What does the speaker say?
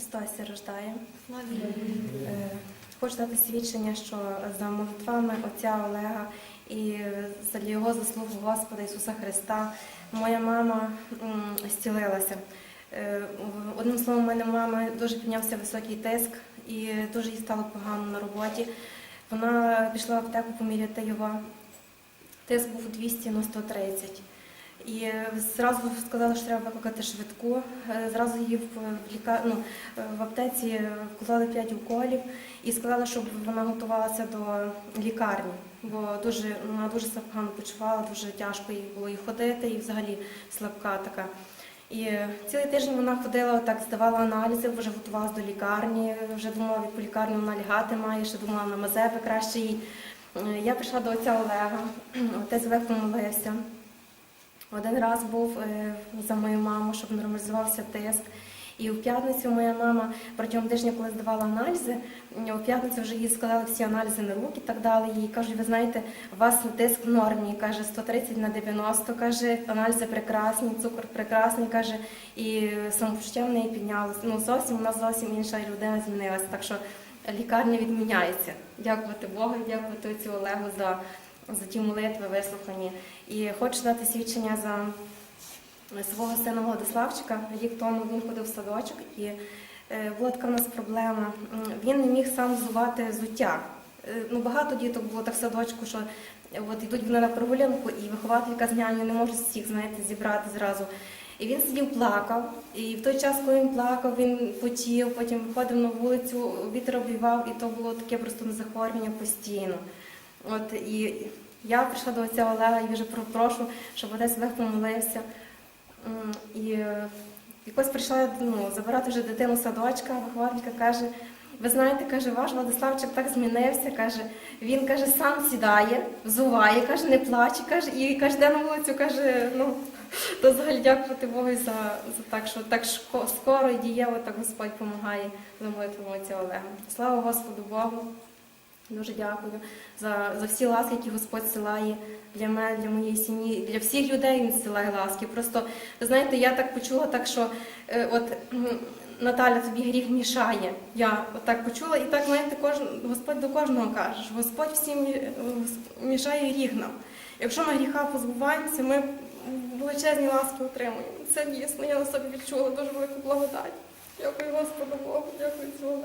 Христос рождає. Е, Хочу дати свідчення, що за молитвами отця Олега і за його заслугу Господа Ісуса Христа моя мама зцілилася. Е, Одним словом, у мене у мами дуже піднявся високий тиск і дуже їй стало погано на роботі. Вона пішла в аптеку поміряти його. Тиск був 200 на 130. І зразу сказали, що треба викликати швидку. Е, Зразу її в, ліка... ну, е, в аптеці вклали 5 уколів і сказали, щоб вона готувалася до лікарні, бо дуже, вона дуже погано почувала, дуже тяжко їй було і ходити, і взагалі слабка така. І цілий тиждень вона ходила, так здавала аналізи, вже готувалася до лікарні, вже думала, в яку лікарню вона лягати має, ще думала на Мазепи краще їй. Е, Я прийшла до отця Олега, отець Олег помолився. Один раз був е, за мою маму, щоб нормалізувався тиск. І в п'ятницю моя мама протягом тижня, коли здавала аналізи, у п'ятницю вже їй складали всі аналізи на руки і так далі. Їй кажуть, ви знаєте, у вас тиск в нормі, каже 130 на 90, каже, аналізи прекрасні, цукор прекрасний, каже, і самопочуття в неї піднялося. Ну зовсім вона зовсім інша людина змінилася. Так що лікарня відміняється. Дякувати Богу, дякувати отцю Олегу за, за ті молитви вислухані. І хочу дати свідчення за свого сина Владиславчика. Рік тому він ходив в садочок і е, була така в нас проблема. Він не міг сам взувати взуття. Е, Ну, багато діток було так в садочку, що от йдуть вони на прогулянку, і вихователька з няню не може всіх, знаєте, зібрати зразу. І він сидів, плакав. І в той час, коли він плакав, він потів, потім виходив на вулицю, вітер обвівав, і то було таке просто захворювання постійно. От і я прийшла до отця Олега і вже прошу, щоб отець помолився. І е, якось прийшла ну, забирати вже дитину садочка, вихователька каже, ви знаєте, каже, ваш Владиславчик так змінився, каже, він каже, сам сідає, взуває, каже, не плаче, каже, і каже, йде на вулицю, каже, ну, то взагалі дякувати Богу за, за так, що так шко- скоро і дієво так Господь допомагає за отця Олега. Слава Господу Богу. Дуже дякую за, за всі ласки, які Господь силає для мене, для моєї сім'ї, для всіх людей Він силає ласки. Просто ви знаєте, я так почула, так що е, от Наталя, тобі гріх мішає. Я отак почула, і так знаєте, кожен Господь до кожного каже, що Господь всім е, мішає гріх нам. Якщо ми гріха позбуваємося, ми величезні ласки отримуємо. Це дійсно, я на собі відчула дуже велику благодать. Дякую Господу Богу, дякую цілу.